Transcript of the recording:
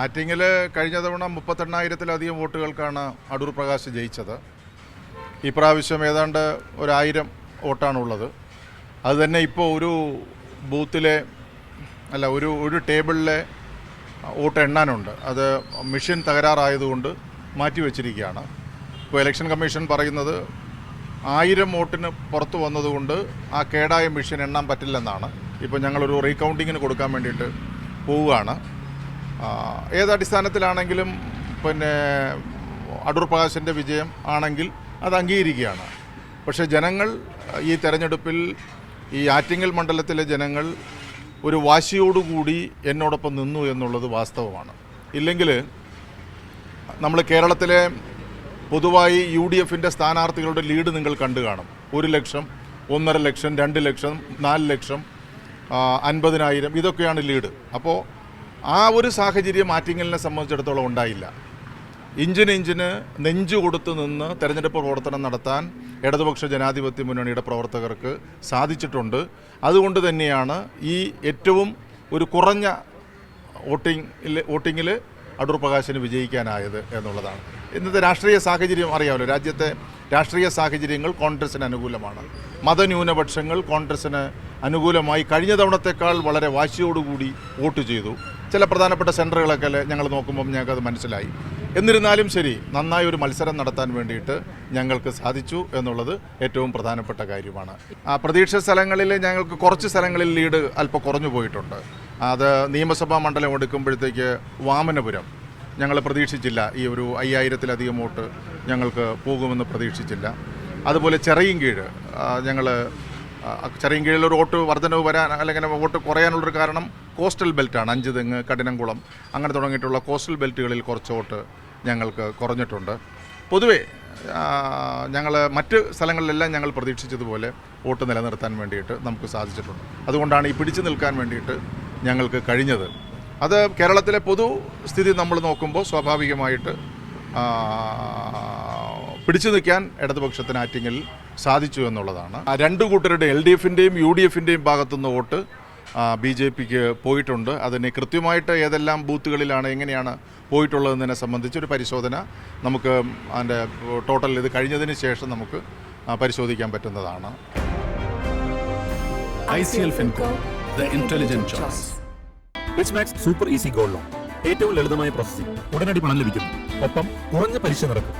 ആറ്റിങ്ങിൽ കഴിഞ്ഞ തവണ മുപ്പത്തെണ്ണായിരത്തിലധികം വോട്ടുകൾക്കാണ് അടൂർ പ്രകാശ് ജയിച്ചത്. ഇപ്രാവശ്യം ഏതാണ്ട് ഒരായിരം വോട്ടാണുള്ളത്. അത് തന്നെ ഇപ്പോൾ ഒരു ബൂത്തിലെ അല്ല ഒരു ഒരു ടേബിളിലെ വോട്ട് എണ്ണാനുണ്ട്. അത് മെഷീൻ തകരാറായതുകൊണ്ട് മാറ്റിവെച്ചിരിക്കുകയാണ് ഇപ്പോൾ ഇലക്ഷൻ കമ്മീഷൻ പറയുന്നത് ആയിരം വോട്ടിന് പുറത്തു വന്നതുകൊണ്ട് ആ കേടായ മെഷീൻ എണ്ണാൻ പറ്റില്ലെന്നാണ്. ഇപ്പോൾ ഞങ്ങളൊരു റീകൗണ്ടിങ്ങിന് കൊടുക്കാൻ വേണ്ടിയിട്ട് പോവുകയാണ്. ഏതടിസ്ഥാനത്തിലാണെങ്കിലും പിന്നെ അടൂർ പ്രകാശിന്റെ വിജയം ആണെങ്കിൽ അത് അംഗീകരിക്കുകയാണ്. പക്ഷേ ജനങ്ങൾ ഈ തെരഞ്ഞെടുപ്പിൽ ഈ ആറ്റിങ്ങൽ മണ്ഡലത്തിലെ ജനങ്ങൾ ഒരു വാശിയോടുകൂടി എന്നോടൊപ്പം നിന്നു എന്നുള്ളത് വാസ്തവമാണ്. ഇല്ലെങ്കിൽ നമ്മൾ കേരളത്തിലെ പൊതുവായി യു ഡി എഫിന്റെ സ്ഥാനാർത്ഥികളുടെ ലീഡ് നിങ്ങൾ കണ്ടു കാണും. ഒരു ലക്ഷം ഒന്നര ലക്ഷം രണ്ട് ലക്ഷം നാല് ലക്ഷം അൻപതിനായിരം ഇതൊക്കെയാണ് ലീഡ്. അപ്പോൾ ആ ഒരു സാഹചര്യം ആറ്റിങ്ങലിനെ സംബന്ധിച്ചിടത്തോളം ഉണ്ടായില്ല. ഇഞ്ചിന് ഇഞ്ചിന് നെഞ്ചു കൊടുത്തു നിന്ന് തെരഞ്ഞെടുപ്പ് പ്രവർത്തനം നടത്താൻ ഇടതുപക്ഷ ജനാധിപത്യ മുന്നണിയുടെ പ്രവർത്തകർക്ക് സാധിച്ചിട്ടുണ്ട്. അതുകൊണ്ട് തന്നെയാണ് ഈ ഏറ്റവും ഒരു കുറഞ്ഞ വോട്ടിംഗിൽ വോട്ടിങ്ങിൽ അടൂർ പ്രകാശിന് വിജയിക്കാനായത് എന്നുള്ളതാണ്. ഇന്നത്തെ രാഷ്ട്രീയ സാഹചര്യം അറിയാമല്ലോ. രാജ്യത്തെ രാഷ്ട്രീയ സാഹചര്യങ്ങൾ കോൺഗ്രസിന് അനുകൂലമാണ്. മതന്യൂനപക്ഷങ്ങൾ കോൺഗ്രസ്സിന് അനുകൂലമായി കഴിഞ്ഞ തവണത്തേക്കാൾ വളരെ വാശിയോടുകൂടി വോട്ട് ചെയ്തു. ചില പ്രധാനപ്പെട്ട സെന്ററുകളൊക്കെ ഞങ്ങൾ നോക്കുമ്പം ഞങ്ങൾക്കത് മനസ്സിലായി. എന്നിരുന്നാലും ശരി നന്നായി ഒരു മത്സരം നടത്താൻ വേണ്ടിയിട്ട് ഞങ്ങൾക്ക് സാധിച്ചു എന്നുള്ളത് ഏറ്റവും പ്രധാനപ്പെട്ട കാര്യമാണ്. ആ പ്രതീക്ഷ സ്ഥലങ്ങളിൽ ഞങ്ങൾക്ക് കുറച്ച് സ്ഥലങ്ങളിൽ ലീഡ് അല്പം കുറഞ്ഞു പോയിട്ടുണ്ട്. അത് നിയമസഭാ മണ്ഡലം എടുക്കുമ്പോഴത്തേക്ക് വാമനപുരം. ഞങ്ങൾ പ്രതീക്ഷിച്ചില്ല ഈ ഒരു അയ്യായിരത്തിലധികം വോട്ട് ഞങ്ങൾക്ക് പോകുമെന്ന് പ്രതീക്ഷിച്ചില്ല. അതുപോലെ ചെറിയൻകീഴ് ഞങ്ങൾ ചെറിയൻകീഴിൽ ഒരു വോട്ട് വർധനവ് വരാൻ അല്ലെങ്കിൽ വോട്ട് കുറയാനുള്ളൊരു കാരണം കോസ്റ്റൽ ബെൽറ്റാണ്. അഞ്ച് തെങ്ങ് കഠിനംകുളം അങ്ങനെ തുടങ്ങിയിട്ടുള്ള കോസ്റ്റൽ ബെൽറ്റുകളിൽ കുറച്ച് വോട്ട് ഞങ്ങൾക്ക് കുറഞ്ഞിട്ടുണ്ട്. പൊതുവേ ഞങ്ങൾ മറ്റ് സ്ഥലങ്ങളിലെല്ലാം ഞങ്ങൾ പ്രതീക്ഷിച്ചതുപോലെ വോട്ട് നിലനിർത്താൻ വേണ്ടിയിട്ട് നമുക്ക് സാധിച്ചിട്ടുണ്ട്. അതുകൊണ്ടാണ് ഈ പിടിച്ചു നിൽക്കാൻ വേണ്ടിയിട്ട് ഞങ്ങൾക്ക് കഴിഞ്ഞത്. അത് കേരളത്തിലെ പൊതു സ്ഥിതി നമ്മൾ നോക്കുമ്പോൾ സ്വാഭാവികമായിട്ട് പിടിച്ചു നിൽക്കാൻ ഇടതുപക്ഷത്തിന് ആറ്റിങ്ങിൽ സാധിച്ചു എന്നുള്ളതാണ്. ആ രണ്ട് കൂട്ടരുടെ എൽ ഡി എഫിന്റെയും യു ഡി എഫിന്റെയും ഭാഗത്തുനിന്ന് വോട്ട് ബി ജെ പിക്ക് പോയിട്ടുണ്ട്. അതിനെ കൃത്യമായിട്ട് ഏതെല്ലാം ബൂത്തുകളിലാണ് എങ്ങനെയാണ് പോയിട്ടുള്ളതെന്നതിനെ സംബന്ധിച്ച് ഒരു പരിശോധന നമുക്ക് അതിന്റെ ടോട്ടൽ ഇത് കഴിഞ്ഞതിന് ശേഷം നമുക്ക് പരിശോധിക്കാൻ പറ്റുന്നതാണ്. ICL Finco, the intelligent choice. Rich max super easy gold loan ഏറ്റവും ലളിതമായ പ്രോസസ്സിംഗ് ഉടനടി പണം ലഭിക്കുന്നു. ഒപ്പം കുറഞ്ഞ പലിശ നിരക്ക്.